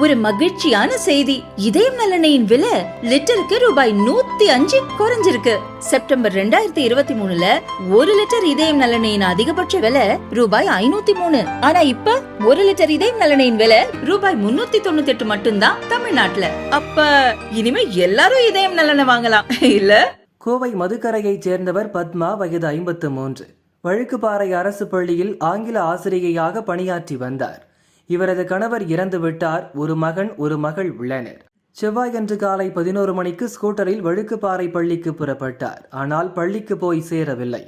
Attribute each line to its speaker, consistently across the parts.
Speaker 1: ஒரு மகிழ்ச்சியான செய்தி. இதயம் நலனையின் விலை லிட்டருக்கு ரூபாய் நூத்தி அஞ்சு குறைஞ்சிருக்கு. செப்டம்பர் ரெண்டாயிரத்தி இருபத்தி மூணுல ஒரு லிட்டர் இதயம் நலனையின் அதிகபட்ச விலை ரூபாய் ஐநூத்தி மூணு. ஆனா இப்ப ஒரு லிட்டர் இதயம் நலனையின் விலை ரூபாய் முன்னூத்தி தொண்ணூத்தி எட்டு மட்டும்தான் தமிழ்நாட்டுல. அப்ப இனிமே எல்லாரும் இதயம் நலனை வாங்கலாம். இல்ல?
Speaker 2: கோவை மதுக்கரையைச் சேர்ந்தவர் பத்மா வயது ஐம்பத்து மூன்று. வழுக்குப்பாறை அரசு பள்ளியில் ஆங்கில ஆசிரியையாக பணியாற்றி வந்தார். இவரது கணவர் இறந்து விட்டார். ஒரு மகன் ஒரு மகள் உள்ளனர். செவ்வாயன்று காலை பதினோரு மணிக்கு ஸ்கூட்டரில் வழுக்குப்பாறை பள்ளிக்கு புறப்பட்டார். ஆனால் பள்ளிக்கு போய் சேரவில்லை.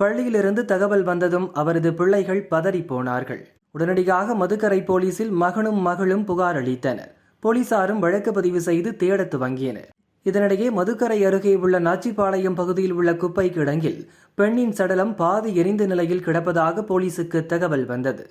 Speaker 2: பள்ளியிலிருந்து தகவல் வந்ததும் அவரது பிள்ளைகள் பதறிப் போனார்கள். உடனடியாக மதுக்கரை போலீசில் மகனும் மகளும் புகார் அளித்தனர். போலீசாரும் வழக்கு பதிவு செய்து தேடத் துவங்கியனர் இதனிடையே மதுக்கரை அருகே உள்ள நாச்சிபாளையம் பகுதியில் உள்ள குப்பை கிடங்கில் பெண்ணின் சடலம் பாதி எரிந்த நிலையில் கிடப்பதாக போலீசுக்கு தகவல் வந்தது.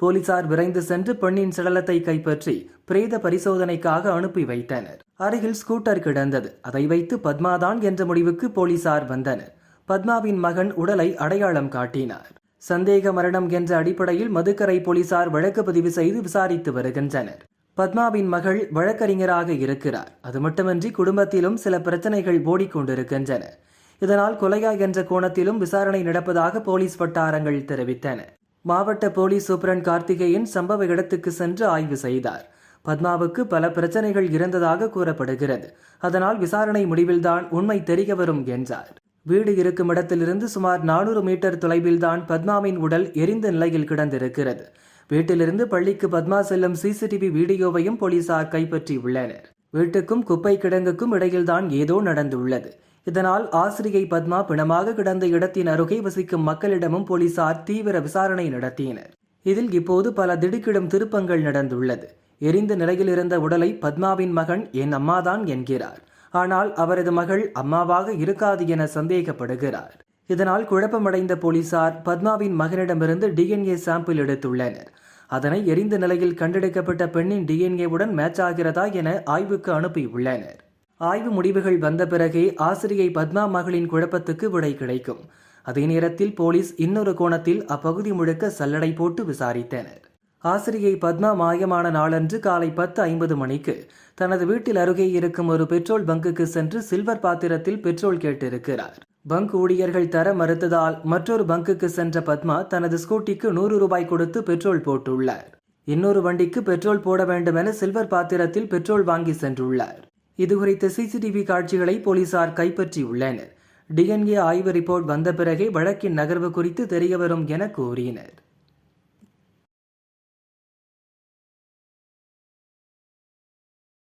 Speaker 2: போலீசார் விரைந்து சென்று பெண்ணின் சடலத்தை கைப்பற்றி பிரேத பரிசோதனைக்காக அனுப்பி வைத்தனர். அருகில் ஸ்கூட்டர் கிடந்தது. அதை வைத்து பத்மாதான் என்ற முடிவுக்கு போலீசார் வந்தனர். பத்மாவின் மகன் உடலை அடையாளம் காட்டினார். சந்தேக மரணம் என்ற அடிப்படையில் மதுக்கரை போலீசார் வழக்கு பதிவு செய்து விசாரித்து வருகின்றனர். பத்மாவின் மகள் வழக்கறிஞராக இருக்கிறார். அது மட்டுமின்றி குடும்பத்திலும் சில பிரச்சனைகள் ஓடிக்கொண்டிருக்கின்றன. இதனால் கொலையா என்ற கோணத்திலும் விசாரணை நடப்பதாக போலீஸ் வட்டாரங்கள் தெரிவித்தன. மாவட்ட போலீஸ் சூப்பரண்ட் கார்த்திகேயன் சம்பவ இடத்துக்கு சென்று ஆய்வு செய்தார். பத்மாவுக்கு பல பிரச்சனைகள் இருந்ததாக கூறப்படுகிறது. அதனால் விசாரணை முடிவில்தான் உண்மை தெரிய வரும் என்றார். வீடு இருக்கும் இடத்திலிருந்து சுமார் நானூறு மீட்டர் தொலைவில்தான் பத்மாவின் உடல் எரிந்த நிலையில் கிடந்திருக்கிறது. வீட்டிலிருந்து பள்ளிக்கு பத்மா செல்லும் சிசிடிவி வீடியோவையும் போலீசார் கைப்பற்றியுள்ளனர். வீட்டுக்கும் குப்பை கிடங்குக்கும் இடையில்தான் ஏதோ நடந்துள்ளது. இதனால் ஆசிரியை பத்மா பிணமாக கிடந்த இடத்தின் அருகே வசிக்கும் மக்களிடமும் போலீசார் தீவிர விசாரணை நடத்தினர். இதில் இப்போது பல திடுக்கிடும் திருப்பங்கள் நடந்துள்ளது. எரிந்த நிலையில் இருந்த உடலை பத்மாவின் மகன் என் அம்மாதான் என்கிறார். ஆனால் அவரது மகள் அம்மாவாக இருக்காது என சந்தேகப்படுகிறார். இதனால் குழப்பமடைந்த போலீசார் பத்மாவின் மகனிடமிருந்து டிஎன்ஏ சாம்பிள் எடுத்துள்ளனர். அதனை எரிந்த நிலையில் கண்டெடுக்கப்பட்ட பெண்ணின் டிஎன்ஏவுடன் மேட்ச் ஆகிறதா என ஆய்வுக்கு அனுப்பியுள்ளனர். ஆய்வு முடிவுகள் வந்த பிறகே ஆசிரியை பத்மா மகளின் குழப்பத்துக்கு விடை கிடைக்கும். அதே நேரத்தில் போலீஸ் இன்னொரு கோணத்தில் அப்பகுதி முழுக்க சல்லடை போட்டு விசாரித்தனர். ஆசிரியை பத்மா மாயமான நாளன்று காலை பத்து ஐம்பது மணிக்கு தனது வீட்டில் அருகே இருக்கும் ஒரு பெட்ரோல் பங்குக்கு சென்று சில்வர் பாத்திரத்தில் பெட்ரோல் கேட்டிருக்கிறார். பங்க் ஊழியர்கள் தர மறுத்ததால் மற்றொரு பங்குக்கு சென்ற பத்மா தனது ஸ்கூட்டிக்கு நூறு ரூபாய் கொடுத்து பெட்ரோல் போட்டுள்ளார். இன்னொரு வண்டிக்கு பெட்ரோல் போட வேண்டுமென சில்வர் பாத்திரத்தில் பெட்ரோல் வாங்கி சென்றுள்ளார். இதுகுறித்த சிசிடிவி காட்சிகளை போலீசார் கைப்பற்றியுள்ளனர். டிஎன்ஏ ஆய்வு ரிப்போர்ட் வந்த பிறகே வழக்கின் நகர்வு குறித்து தெரியவரும் என கூறினர்.